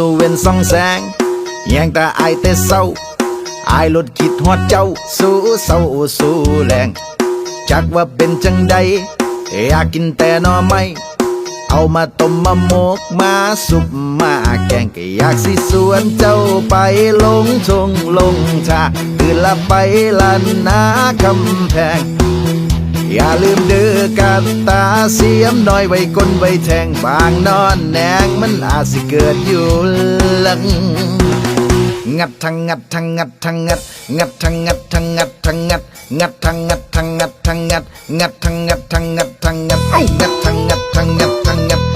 วงตะเวนสองแสงแยงตาอายแต่เศร้าอายลดคิดฮอดเจ้า สู้เศร้าสู้แรงจักว่าเป็นจังใดอยากกินแต่หนอไม้เอามาต้มมาหมกมาสุปมาแกงก็อยากสิสวนเจ้าไปลงทงลงชาตื่นละไปลันนาคำแพง อย่าลืมเดือกาตาเสียมน้อยไว้ก้นไว้แทงบางนอนแนงมันอาจสิเกิดอยู่หลังงัดทังงัดทังงัดทังงัดงัดทังงัดทังงัดทังงัดงัดทังงัดทังงัดทังงัดงัดทังงัดทังงัดทังงัดเอ้างัดทังงัดทังงัดทังงัด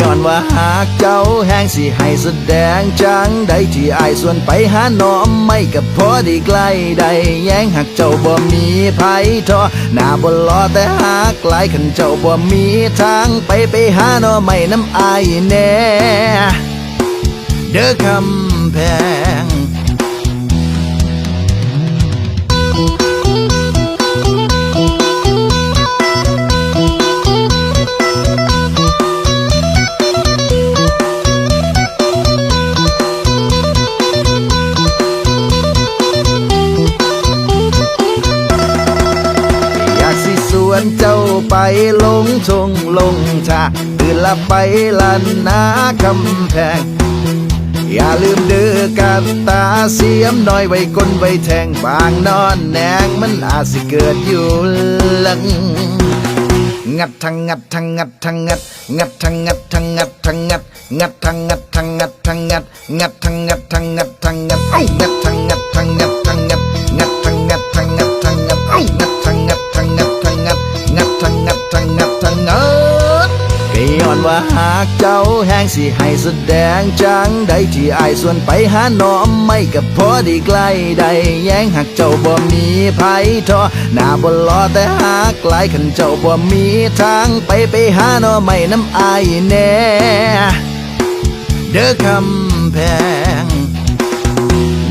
ย้อนว่าหากเจ้าแห้งสิให้แสดงจังใดที่อายส่วนไปหาหนอมไม่กับพอดีใกล้ใดแย้งหากเจ้าบ่มีไผทอหน้าบ่รอแต่หากหลายขันเจ้าบ่มีทางไปไปหาหนอไม่น้ำอายแน่เด้อคำแพง วนเจ้าไปลงทงลงชาตื่นละไปลันนาคำแพง อย่าลืมเดือกาตาเสียมน้อยไว้ก้นไว้แทงบางนอนแนงมันอาจสิเกิดอยู่หลังงัดทังงัดทังงัดทังงัดงัดทังงัดทังงัดทังงัดงัดทังงัดทังงัดทังงัดงัดทังงัดทังงัดทังงัดเอ้างัดทังงัดทังงัดทังงัด อนว่าหากเจ้าแห้งสิให้แสดงจังใดที่อายส่วนไปหาหนอมไม่กับพอด้ใกล้ใดแย้งหากเจ้าบ่มีไผทอหน้าบ่รอแต่หากหลายขันเจ้าบ่มีทางไปไปหาหนอไม่น้ำอายแน่เด้อคำแพง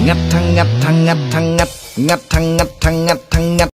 งัดทั้งงัดทั้งงัดทั้งงัด งัดทั้งงัดทั้งงัดทั้งงัด